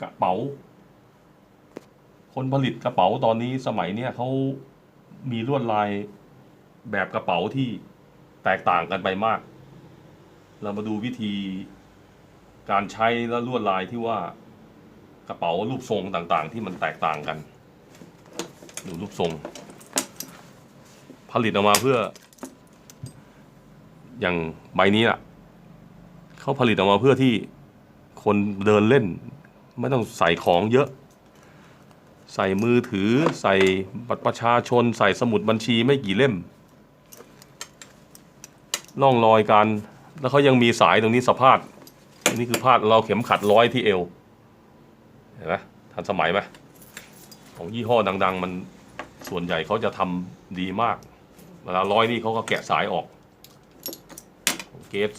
กระเป๋า คนผลิตกระเป๋าตอนนี้สมัยเนี้ยเขามีลวดลายแบบกระเป๋าที่แตกต่างกันไปมาก เรามาดูวิธีการใช้และลวดลายที่ว่ากระเป๋ารูปทรงต่างๆ ที่มันแตกต่างกัน ดูรูปทรง ผลิตออกมาเพื่อ อย่างใบนี้อะเขาผลิตออกมาเพื่อที่คนเดินเล่น ไม่ต้องใส่ของเยอะ ใส่มือถือ ใส่บัตรประชาชน ใส่สมุดบัญชีไม่กี่เล่มล่องรอยการแล้วเขายังมีสายตรงนี้สะพาดนนี้คือพาดเราเข็มขัดร้อยที่เอวเห็นไหมทันสมัยไหมของยี่ห้อดัง ๆ มันส่วนใหญ่เขาจะทำดีมาก เวลาร้อยนี่เขาก็แกะสายออกเกส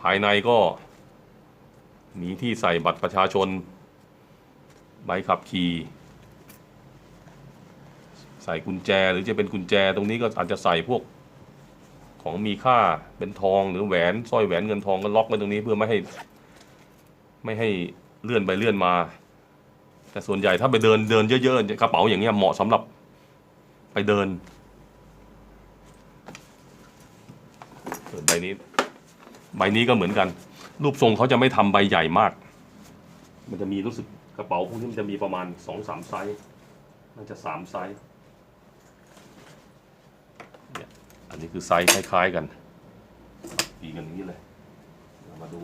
ภายในก็ มีที่ใส่บัตรประชาชน ใบขับขี่ ใส่กุญแจหรือจะเป็นกุญแจตรงนี้ก็อาจจะใส่พวกของมีค่าเป็นทองหรือแหวนสร้อยแหวนเงินทองก็ล็อกไว้ตรงนี้เพื่อไม่ให้ ไม่ให้เลื่อนไปเลื่อนมา แต่ส่วนใหญ่ถ้าไปเดินเดินเยอะๆกระเป๋าอย่างเงี้ยเหมาะสำหรับไปเดินส่วนใบนี้ ใบนี้ก็เหมือนกัน รูปทรงเขาจะไม่ทำใบใหญ่มาก มันจะมีรู้สึกกระเป๋าพวกนี้มันจะมีประมาณสองสามไซส์น่าจะสามไซส์เนี่ยอันนี้คือไซส์คล้ายๆกันดีกันอย่างนี้เลยเรามาดู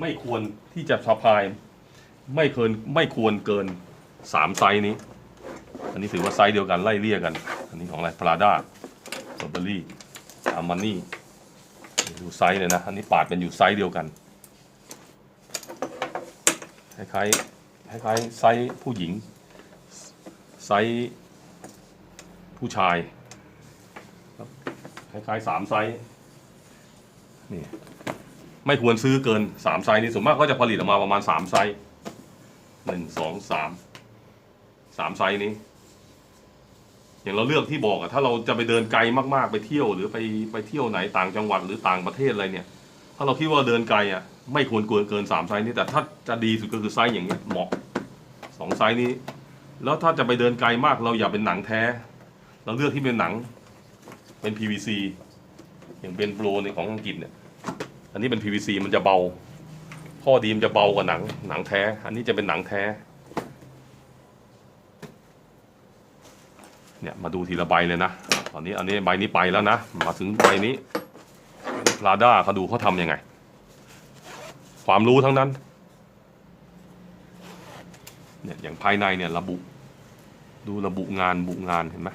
ไม่ควรที่จะสะพาย ไม่เกินไม่ควรเกินสามไซส์นี้ อันนี้ถือว่าไซส์เดียวกันไล่เลี่ยกัน อันนี้ของอะไรพราด้าสตรอเบอรี่อามานี่ ดูไซส์เลยนะ อันนี้ปาดเป็นอยู่ไซส์เดียวกัน คล้ายๆ คล้ายๆไซส์ผู้หญิง ไซส์ผู้ชายครับคล้ายๆสามไซส์นี่ไม่ควรซื้อเกินสามไซส์นี่ส่วนมากก็จะผลิตออกมาประมาณสามไซส์หนึ่งสองสามสามไซส์นี้ อย่างเราเลือกที่บอกอะถ้าเราจะไปเดินไกลมากๆไปเที่ยวหรือไปไปเที่ยวไหนต่างจังหวัดหรือต่างประเทศอะไรเนี่ย ถ้าเราคิดว่าเดินไกลอะไม่ควรเกินเกินสามไซส์นี้แต่ถ้าจะดีสุดก็คือไซส์อย่างเงี้ยเหมาะสองไซส์นี้ แล้วถ้าจะไปเดินไกลมากเราอย่าเป็นหนังแท้ เราเลือกที่เป็นหนังเป็น PVC อย่างเป็นโปรในของอังกฤษเนี่ยอันนี้เป็น PVC มันจะเบาข้อดีมันจะเบากว่าหนังหนังแท้ อันนี้จะเป็นหนังแท้ เนี่ยมาดูทีละใบเลยนะ ตอนนี้อันนี้ใบนี้ไปแล้วนะ มาถึงใบนี้พลาด้าเขาดูเขาทำยังไง ความรู้ทั้งนั้นเนี่ยอย่างภายในเนี่ยระบุ ดูระบุงานบุงานเห็นไหม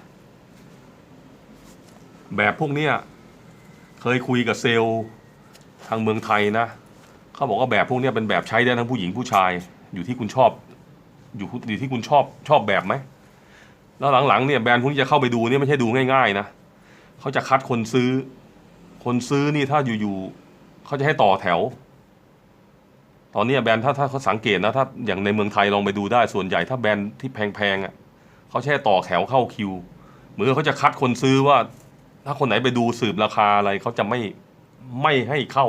แบบพวกเนี้ยเคยคุยกับเซลล์ทางเมืองไทยนะเขาบอกว่าแบบพวกนี้เป็นแบบใช้ได้ทั้งผู้หญิงผู้ชาย อยู่ที่คุณชอบ อยู่อยู่ที่คุณชอบชอบแบบไหม แล้วหลังๆเนี่ยแบรนด์พวกนี้จะเข้าไปดูเนี่ยไม่ใช่ดูง่ายๆนะเขาจะคัดคนซื้อ คนซื้อนี่ถ้าอยู่ๆเขาจะให้ต่อแถว ตอนนี้แบรนด์ถ้าถ้าเขาสังเกตนะถ้าอย่างในเมืองไทยลองไปดูได้ส่วนใหญ่ ถ้าแบรนด์ที่แพงๆอะเขาแค่ต่อแถวเข้าคิวเหมือนเขาจะคัดคนซื้อว่า ถ้าคนไหนไปดูสืบราคาอะไรเขาจะไม่ไม่ให้เข้า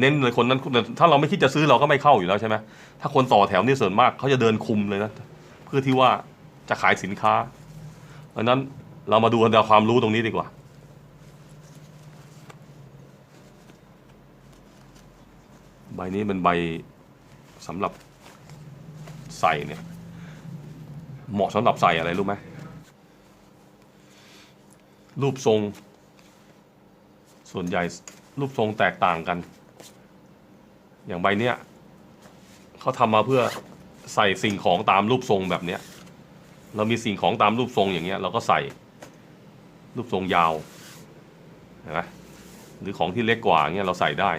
เน้นเลยคนนั้นถ้าเราไม่คิดจะซื้อเราก็ไม่เข้าอยู่แล้วใช่ไหมถ้าคนต่อแถวนี่ส่วนมากเขาจะเดินคุมเลยนะเพื่อที่ว่า จะขายสินค้าเพราะนั้นเรามาดูกันเอาความรู้ตรงนี้ดีกว่า ใบนี้เป็นใบสำหรับใส่เนี่ย เหมาะสำหรับใส่อะไรรู้ไหมรูปทรง ส่วนใหญ่รูปทรงแตกต่างกัน อย่างใบเนี้ยเขาทำมาเพื่อใส่สิ่งของตามรูปทรงแบบเนี้ย เรามีสิ่งของตามรูปทรงอย่างเงี้ยเราก็ใส่รูปทรงยาวเห็นไหมหรือของที่เล็กกว่าเงี้ยเราใส่ได้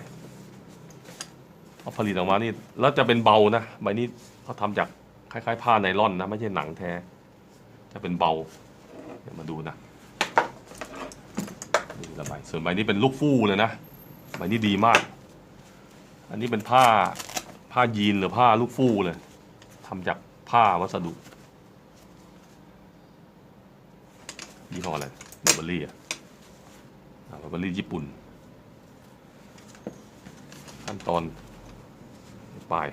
เขาผลิตออกมานี่แล้วจะเป็นเบานะใบนี้เขาทำจากคล้ายๆผ้าไนล่อนนะไม่ใช่หนังแท้ จะเป็นเบาเดี๋ยวมาดูนะนี่ละใบส่วนใบนี้เป็นลูกฟู่เลยนะใบนี้ดีมาก อันนี้เป็นผ้าผ้ายีนหรือผ้าลูกฟู่เลยทำจากผ้าวัสดุ ยี่ห้ออะไรบอร์เบอรี่อะบอร์เบอรี่ญี่ปุ่น ขั้นตอนป้าย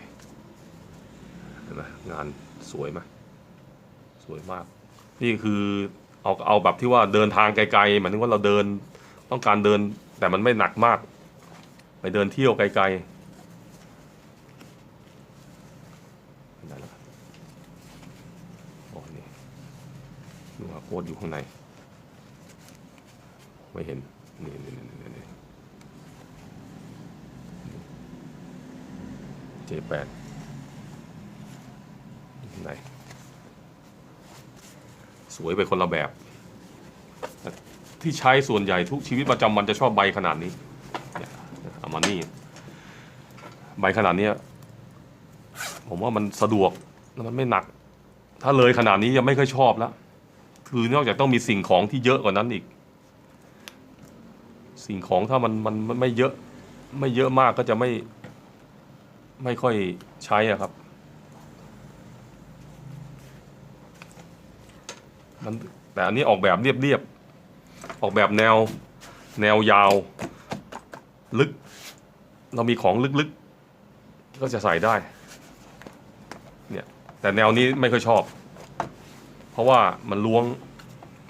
เห็นไหมงานสวยไหมสวยมาก นี่คือเอาเอาแบบที่ว่าเดินทางไกลๆหมายถึงว่าเราเดินต้องการเดินแต่มันไม่หนักมาก ไปเดินเที่ยวไกลๆได้นี่ดูว่าโค้ดอยู่ข้างใน ไม่เห็นนี่นี่นี่นี่นี่เจแปดไหน สวยไปคนละแบบ ที่ใช้ส่วนใหญ่ทุกชีวิตประจำวันจะชอบใบขนาดนี้เอามานี่ ใบขนาดนี้ผมว่ามันสะดวกแล้วมันไม่หนัก ถ้าเลยขนาดนี้ยังไม่ค่อยชอบแล้ว คือนอกจากต้องมีสิ่งของที่เยอะกว่านั้นอีก สิ่งของถ้ามันมันมันไม่เยอะ ไม่เยอะมากก็จะไม่ ไม่ค่อยใช้อะครับ มันแต่อันนี้ออกแบบเรียบๆออกแบบแนวแนวยาว ลึก เรามีของลึกๆ ก็จะใส่ได้ เนี่ย แต่แนวนี้ไม่ค่อยชอบ เพราะว่ามันล้วง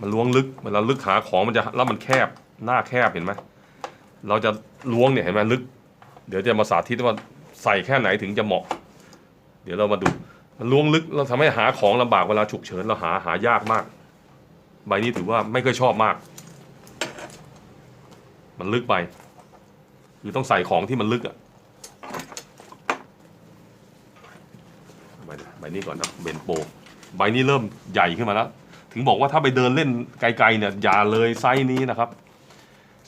มันล้วงลึก เวลาลึกหาของมันจะแล้วมันแคบ หน้าแคบเห็นไหมเราจะล้วงเนี่ยเห็นไหมลึก เดี๋ยวจะมาสาธิตว่าใส่แค่ไหนถึงจะเหมาะ เดี๋ยวเรามาดูมันล้วงลึกเราทำให้หาของลำบากเวลาฉุกเฉินเราหาหายากมาก ใบนี้ถือว่าไม่เคยชอบมาก มันลึกไปคือต้องใส่ของที่มันลึกอะใบใบนี้ก่อนนะเบนโปใบนี้เริ่มใหญ่ขึ้นมาแล้ว ถึงบอกว่าถ้าไปเดินเล่นไกลๆเนี่ยอย่าเลยไซส์นี้นะครับ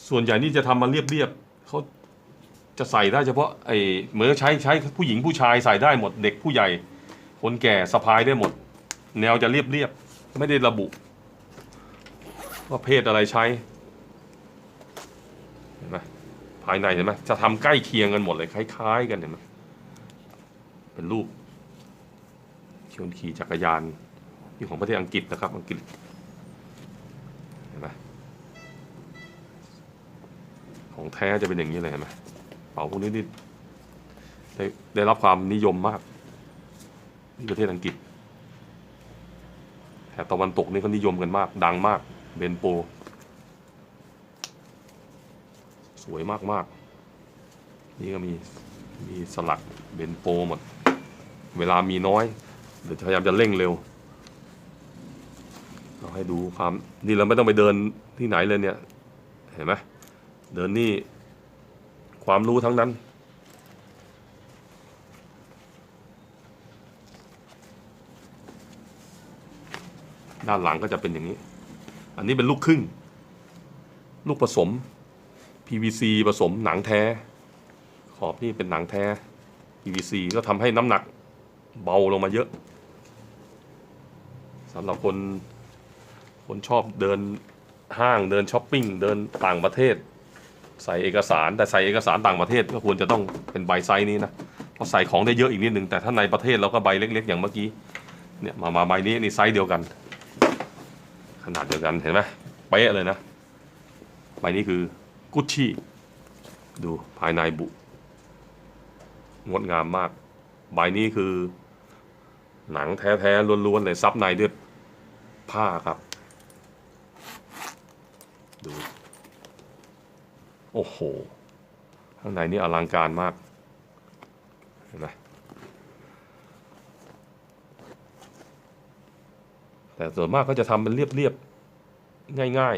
ส่วนใหญ่นี่จะทำมาเรียบๆเขาจะใส่ได้เฉพาะไอ้เหมือนใช้ใช้ผู้หญิงผู้ชายใส่ได้หมดเด็กผู้ใหญ่ คนแก่สะพายได้หมด แนวจะเรียบๆไม่ได้ระบุว่าเพศอะไรใช้เห็นไหมภายในเห็นไหมจะทำใกล้เคียงกันหมดเลยคล้ายๆ กันเห็นไหมเป็นรูปชวนขี่จักรยานนี่ของประเทศอังกฤษนะครับอังกฤษ ของแท้จะเป็นอย่างนี้เลยเห็นไหมเป๋าพวกนี้นี่ได้ได้รับความนิยมมากที่ประเทศอังกฤษแถบตะวันตกนี่เขานิยมกันมาก ดังมาก เบนโป สวยมากมากนี่ก็มีมีสลักเบนโปหมด เวลามีน้อย เดี๋ยวพยายามจะเร่งเร็วเราให้ดูความนี่เราไม่ต้องไปเดินที่ไหนเลยเนี่ย เห็นไหม เดินนี่ความรู้ทั้งนั้น ด้านหลังก็จะเป็นอย่างนี้ อันนี้เป็นลูกครึ่ง ลูกผสม PVC ผสมหนังแท้ ขอบนี่เป็นหนังแท้ PVC ก็ทำให้น้ำหนักเบาลงมาเยอะสำหรับคนคนชอบเดินห้างเดินช้อปปิ้ง เดินต่างประเทศ ใส่เอกสารแต่ใส่เอกสารต่างประเทศก็ควรจะต้องเป็นใบไซส์นี้นะเพราะใส่ของได้เยอะอีกนิดนึงแต่ถ้าในประเทศเราก็ใบเล็ก ๆ อย่างเมื่อกี้เนี่ยมามาใบนี้นี่ไซส์เดียวกัน ขนาดเดียวกันเห็นไหมเป๊ะเลยนะใบนี้คือกุชชี่ดูภายในบุงดงามมาก ใบนี้คือ หนังแท้ๆล้วนๆเลยซับในด้วยผ้าครับ ดู โอ้โห ข้างในนี่อลังการมากเห็นไหมแต่ส่วนมากก็จะทำเป็นเรียบๆ ง่าย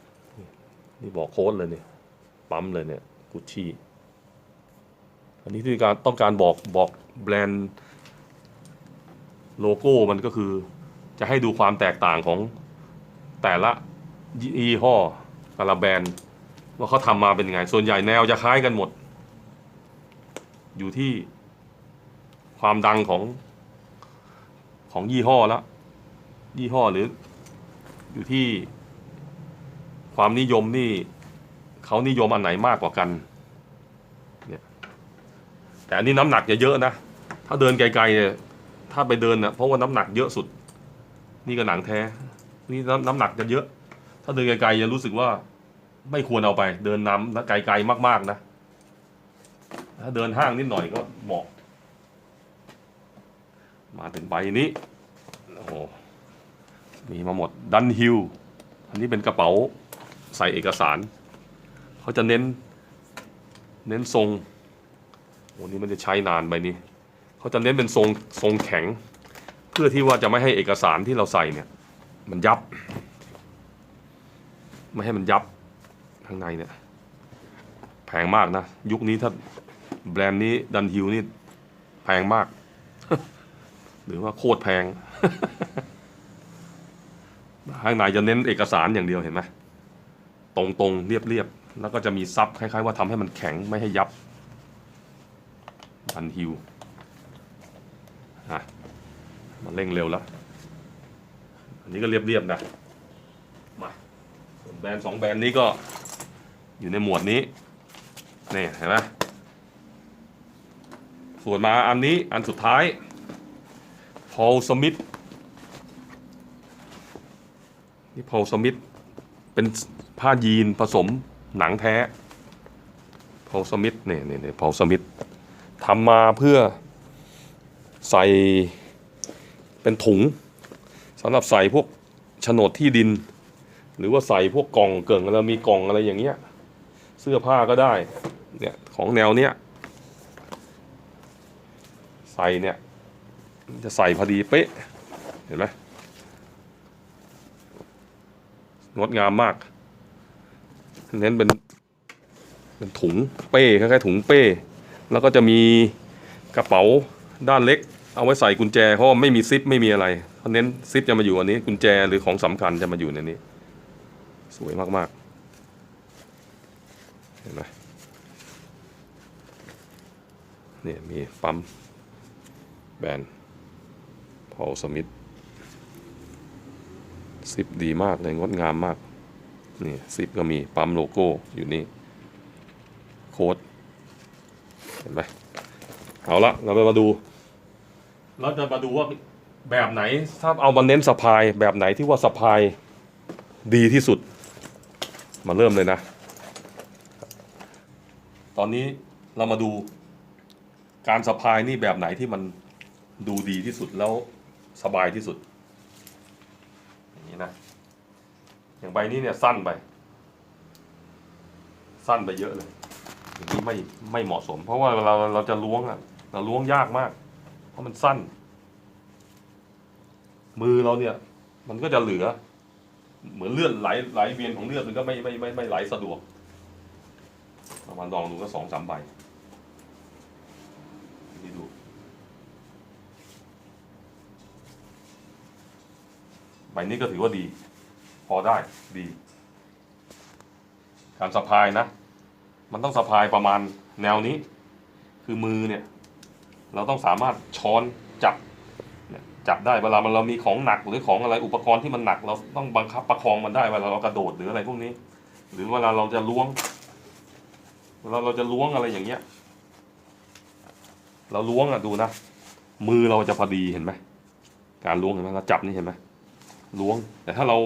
ๆ นี่บอกโค้ดเลยเนี่ย ปั๊มเลยเนี่ย กุชชี่อันนี้ที่การต้องการบอกบอกแบรนด์ โลโก้มันก็คือ จะให้ดูความแตกต่างของแต่ละยี่ห้อแต่ละแบรนด์ ว่าเขาทำมาเป็นยังไง ส่วนใหญ่แนวจะคล้ายกันหมด อยู่ที่ความดังของของยี่ห้อละยี่ห้อหรือ อยู่ที่ความนิยมนี่เขานิยมอันไหนมากกว่ากันเนี่ยแต่อันนี้น้ำหนักจะเยอะนะ ถ้าเดินไกลๆเนี่ยถ้าไปเดินนะเพราะว่าน้ำหนักเยอะสุด นี่ก็หนังแท้ นี่น้ำน้ำหนักจะเยอะ ถ้าเดินไกลๆจะรู้สึกว่า ไม่ควรเอาไป เดินน้ำไกลๆมาก ๆ นะ ถ้าเดินห้างนิดหน่อยก็เหมาะ มาถึงใบนี้ โอ้โห มีมาหมดดันฮิลอันนี้เป็นกระเป๋าใส่เอกสาร เขาจะเน้น เน้นทรง โอ้นี่มันจะใช้นานใบนี้เขาจะเน้นเป็นทรงทรงแข็ง เพื่อที่ว่าจะไม่ให้เอกสารที่เราใส่เนี่ย มันยับ ไม่ให้มันยับ ข้างในเนี่ย แพงมากนะ ยุคนี้ถ้าแบรนด์นี้ดันฮิลนี่ แพงมาก หรือว่าโคตรแพง ข้างในจะเน้นเอกสารอย่างเดียวเห็นไหมตรงๆ เรียบๆ แล้วก็จะมีซับคล้ายๆ ว่าทำให้มันแข็งไม่ให้ยับ ดันฮิลอะมันเร่งเร็วแล้ว อันนี้ก็เรียบๆนะมาแบรนด์สองแบรนด์นี้ก็ อยู่ในหมวดนี้นี่เห็นไหมส่วนมาอันนี้อันสุดท้ายพอลสมิธนี่พอลสมิธเป็นผ้ายีนผสมหนังแท้พอลสมิธเนี่ยเนี่ยเนี่พอลสมิธทำมาเพื่อใส่เป็นถุงสำหรับใส่พวกโฉนดที่ดิน หรือว่าใส่พวกกล่องเกิ่งแล้วมีกล่องอะไรอย่างเงี้ย สื้อผ้าก็ได้ เนี่ย ของแนวเนี้ยใส่เนี่ย จะใส่พอดีเป๊ะ เห็นไหมงดงามมาก เน้นเป็นเป็นถุงเป้คล้ายๆถุงเป้ แล้วก็จะมีกระเป๋าด้านเล็ก เอาไว้ใส่กุญแจเพราะไม่มีซิปไม่มีอะไรเขาเน้นซิปจะมาอยู่อันนี้ กุญแจหรือของสำคัญจะมาอยู่ในนี้ สวยมากๆ เห็นไหมเนี่ยมีปั๊มแบรนด์พอลสมิธซิปดีมากเลย งดงามมาก นี่ซิปก็มีปั๊มโลโก้อยู่นี่ โค้ด เห็นไหมเอาละเราไปมาดู เราจะมาดูว่าแบบไหน ถ้าเอามาเน้นสะพายแบบไหนที่ว่าสะพายดีที่สุด มาเริ่มเลยนะ ตอนนี้เรามาดูการสะพายนี่แบบไหนที่มันดูดีที่สุดแล้วสบายที่สุด อย่างนี้นะ อย่างใบนี้เนี่ยสั้นไป สั้นไปเยอะเลยอย่างนี้ไม่ไม่เหมาะสม เพราะว่าเราเราจะล้วงอะเราล้วงยากมาก เพราะมันสั้น มือเราเนี่ย มันก็จะเหลือ เหมือนเลือดไหลไหลเวียนของเลือดมันก็ไม่ไม่ไม่ไม่ไหลสะดวก มาลองดูก็สองสามใบนี่ดู ใบนี้ก็ถือว่าดี พอได้ดี การสะพายนะ มันต้องสะพายประมาณแนวนี้ คือมือเนี่ย เราต้องสามารถช้อนจับจับได้เวลามันเรามีของหนักหรือของอะไรอุปกรณ์ที่มันหนัก เราต้องบังคับประคองมันได้เวลาเรากระโดดหรืออะไรพวกนี้ หรือเวลาเราจะล้วง เวลาเราจะล้วงอะไรอย่างเงี้ย เราล้วงอะดูนะ มือเราจะพอดีเห็นไหมการล้วงเห็นไหมเราจับนี่เห็นไหมล้วง แต่ถ้าเรา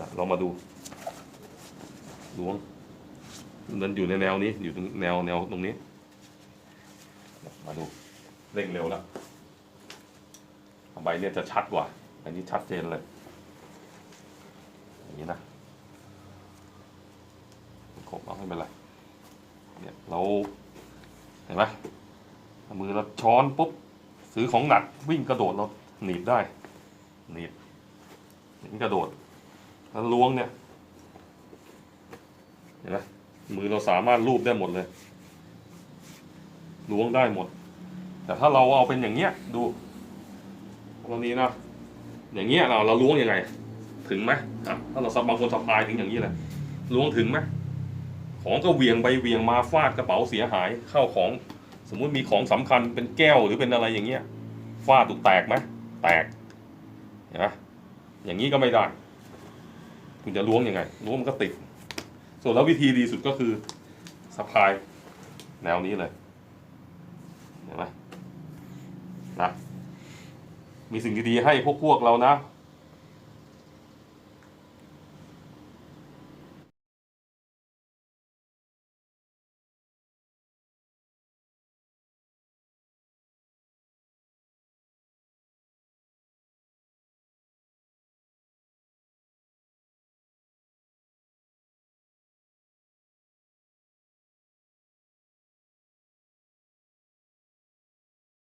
นะเรามาดูล้วงมันอยู่ในแนวนี้อยู่ตรงแนวแนวตรงนี้ มาดูเร่งเร็วแล้วใบเนี่ยจะชัดกว่า อันนี้ชัดเจนเลย อย่างนี้นะครบแล้วไม่เป็นไร เนี่ยเราเห็นไหมมือเราช้อนปุ๊บซื้อของหนักวิ่งกระโดดเราหนีบได้หนีบอย่งนี้กระโดดแล้วล้วงเนี่ยเห็นไหมมือเราสามารถลูบได้หมดเลยล้วงได้หมด แต่ถ้าเราเอาเป็นอย่างเงี้ยดูตรงนี้นะอย่างเงี้ยเราเราล้วงยังไง ถึงไหมถ้าเราสับบางคนสะพายถึงอย่างนี้เลยล้วงถึงไหม ของก็เวียงไปเวียงมาฟาดกระเป๋าเสียหายเข้าของสมมุติมีของสำคัญเป็นแก้วหรือเป็นอะไรอย่างเงี้ยฟาดถูกแตกไหมแตกนไหมอย่างนี้ก็ไม่ได้ คุณจะล้วงยังไงล้วงมันก็ติด ส่วนแล้ววิธีดีสุดก็คือสะพายแนวนี้เลยเห็นไหมนะมีสิ่งดีๆให้พวกพวกเรานะ